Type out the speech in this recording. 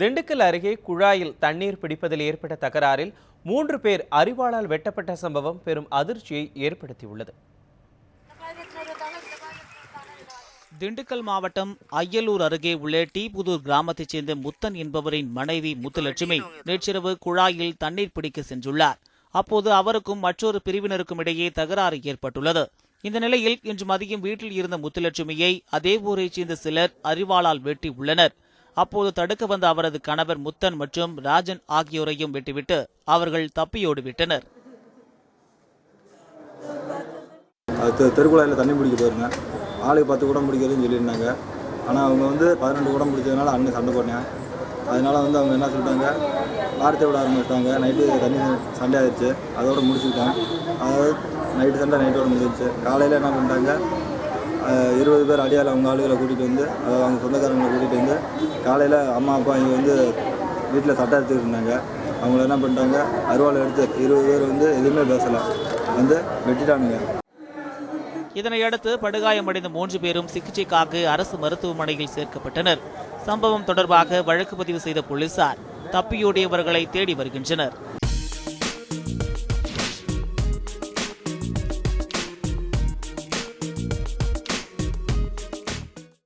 திண்டுக்கல் அருகே குழாயில் தண்ணீர் பிடிப்பதில் ஏற்பட்ட தகராறில் மூன்று பேர் அரிவாளால் வெட்டப்பட்ட சம்பவம் பெரும் அதிர்ச்சியை ஏற்படுத்தியுள்ளது. திண்டுக்கல் மாவட்டம் அய்யலூர் அருகே உள்ள டீபுதூர் கிராமத்தைச் சேர்ந்த முத்தன் என்பவரின் மனைவி முத்துலட்சுமி நேற்றிரவு குழாயில் தண்ணீர் பிடிக்க சென்றுள்ளார். அப்போது அவருக்கும் மற்றொரு பிரிவினருக்கும் இடையே தகராறு ஏற்பட்டுள்ளது. இந்த நிலையில் இன்று மதியம் வீட்டில் இருந்த முத்துலட்சுமியை அதே ஊரைச் சேர்ந்த சிலர் அறிவாளால் வெட்டி உள்ளனர். அப்போது தடுக்க வந்த அவரது கணவர் முத்தன் மற்றும் ராஜன் ஆகியோரையும் விட்டுவிட்டு அவர்கள் தப்பியோடு விட்டனர். அது தெருக்குழாயில் தண்ணி பிடிக்க போயிருந்தேன். ஆளுக்கு பத்து குடம் பிடிக்கிறதுன்னு சொல்லியிருந்தாங்க. ஆனால் அவங்க வந்து பதினெட்டு குடம் பிடிச்சதுனால அண்ணன் சண்டை போட்டேன். அதனால வந்து அவங்க என்ன சொல்லிட்டாங்க வார்த்தை விட ஆரம்பிச்சிட்டாங்க. நைட்டு தண்ணி சண்டை ஆயிடுச்சு. அதோட முடிச்சுக்கிட்டேன். அதாவது நைட்டு சண்டை நைட்டோட முடிஞ்சிருச்சு. காலையில் என்ன பண்ணிட்டாங்க இருபது பேர் அடியால் அவங்க ஆளுகளை கூட்டிகிட்டு வந்து அதாவது அவங்க சொந்தக்காரங்களை கூட்டிகிட்டு வந்து காலையில் அம்மா அப்பா இங்கே வந்து வீட்டில் சட்டை எடுத்துக்கிட்டு இருந்தாங்க. அவங்கள என்ன பண்ணிட்டாங்க? அருவாளை எடுத்து இருபது பேர் வந்து எதுவுமே பேசலை. வந்து வெட்டிட்டானுங்க. இதனையடுத்து படுகாயமடைந்த மூன்று பேரும் சிகிச்சைக்காக அரசு மருத்துவமனையில் சேர்க்கப்பட்டனர். சம்பவம் தொடர்பாக வழக்கு பதிவு செய்த போலீசார் தப்பியோடியவர்களை தேடி வருகின்றனர்.